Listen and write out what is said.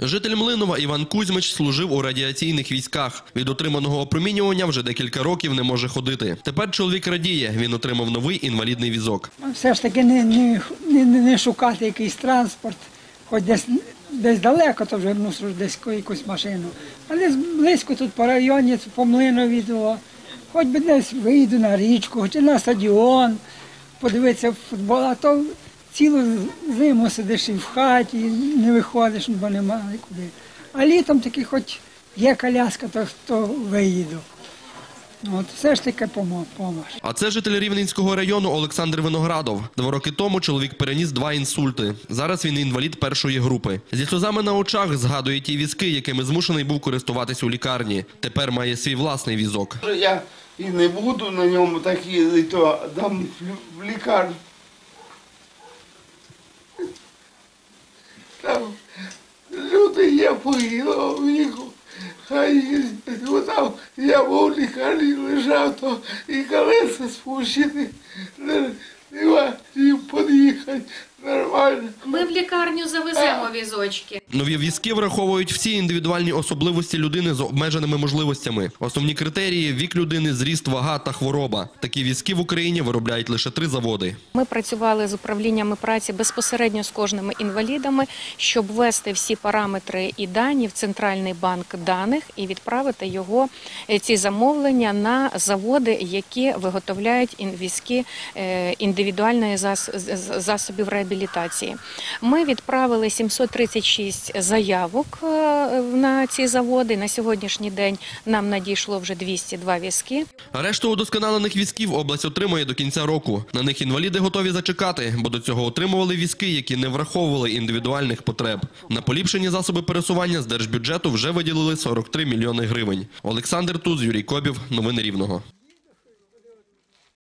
Житель Млинова Іван Кузьмич служив у радіаційних військах. Від отриманого опромінювання вже декілька років не може ходити. Тепер чоловік радіє. Він отримав новий інвалідний візок. Все ж таки не, не, не, не шукати якийсь транспорт, хоч десь, десь далеко, то вже ну, десь якусь машину. А десь близько тут по районі, по Млинові, то хоч би десь вийду на річку, хоч на стадіон, подивитися футбол, а то цілу зиму сидиш і в хаті, не виходиш, бо немає куди. А літом таки хоч є коляска, то, то виїду. От, все ж таки помо- помощ. А це житель Рівненського району Олександр Виноградов. Два роки тому чоловік переніс два інсульти. Зараз він інвалід першої групи. Зі сльозами на очах згадує ті візки, якими змушений був користуватись у лікарні. Тепер має свій власний візок. Я і не буду на ньому так їздити, то дам в лікарню. Там люди є в віку. Хай. Бо там я був лікарні лежав, то і колеса спущені. Нема їм під'їхати нормально. Ми в лікарню завеземо візочки. Нові візки враховують всі індивідуальні особливості людини з обмеженими можливостями. Основні критерії вік людини, зріст, вага та хвороба. Такі візки в Україні виробляють лише три заводи. Ми працювали з управліннями праці безпосередньо з кожними інвалідами, щоб ввести всі параметри і дані в центральний банк даних і відправити його е, ці замовлення на заводи, які виготовляють візки е, індивідуальної засобів реабілітації. Ми відправили 736 заявок е, на ці заводи. На сьогоднішній день нам надійшло вже 202 візки. Решту удосконалених візків область отримує до кінця року. На них інваліди готові зачекати, бо до цього отримували візки, які не враховували індивідуальних потреб. На поліпшені засоби пересування з держбюджету вже виділили 43 мільйони гривень. Олександр Туз, Юрій Кобів. Новини Рівного.